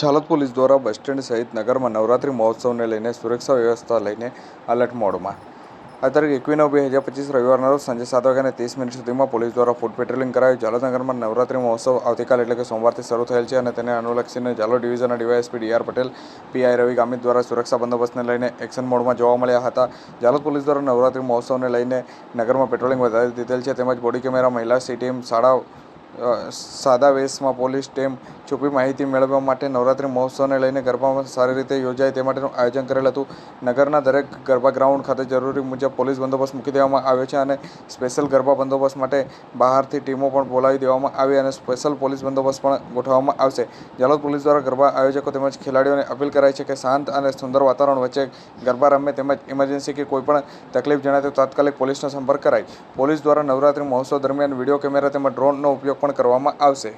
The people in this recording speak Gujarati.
ઝાલોદ પોલીસ દ્વારા બસ સ્ટેન્ડ સહિત નગરમાં નવરાત્રિ મહોત્સવને લઈને સુરક્ષા વ્યવસ્થા લઈને અલર્ટ મોડમાં. આ તારીખ એકવીસ નવ બે હજાર પચીસ રવિવારના રોજ સાંજે સાત વાગ્યાને ત્રીસ મિનિટ સુધીમાં પોલીસ દ્વારા ફૂડ પેટ્રોલિંગ કરાયું. ઝાલોદ નગરમાં નવરાત્રિ મહોત્સવ આવતીકાલ એટલે કે સોમવારથી શરૂ થયેલ છે અને તેને અનુલક્ષીને Jhalod ડિવિઝનના DYSP DR Patel PI Ravi Gamit દ્વારા સુરક્ષા બંદોબસ્તને લઈને એક્શન મોડમાં જોવા મળ્યા હતા. ઝાલોદ પોલીસ દ્વારા નવરાત્રિ મહોત્સવને લઈને નગરમાં પેટ્રોલિંગ વધારી દીધેલ છે. તેમજ બોડી કેમેરા, મહિલા, સી ટીમ શાળા સાદા વેશમાં પોલીસ ટીમ છુપી માહિતી મેળવવા માટે નવરાત્રિ મહોત્સવને લઈને ગરબામાં સારી રીતે યોજાય તે માટેનું આયોજન કરેલ હતું. નગરના દરેક ગરબા ગ્રાઉન્ડ ખાતે જરૂરી મુજબ પોલીસ બંદોબસ્ત મૂકી દેવામાં આવ્યો છે અને સ્પેશિયલ ગરબા બંદોબસ્ત માટે બહારથી ટીમો પણ બોલાવી દેવામાં આવી અને સ્પેશિયલ પોલીસ બંદોબસ્ત પણ ગોઠવવામાં આવશે. ઝાલોદ પોલીસ દ્વારા ગરબા આયોજકો તેમજ ખેલાડીઓને અપીલ કરાઈ છે કે શાંત અને સુંદર વાતાવરણ વચ્ચે ગરબા રમે તેમજ ઇમરજન્સી કે કોઈપણ તકલીફ જણાય તો તાત્કાલિક પોલીસનો સંપર્ક કરાય. પોલીસ દ્વારા નવરાત્રિ મહોત્સવ દરમિયાન વીડિયો કેમેરા તેમજ ડ્રોનનો ઉપયોગ પણ કરવામાં આવશે.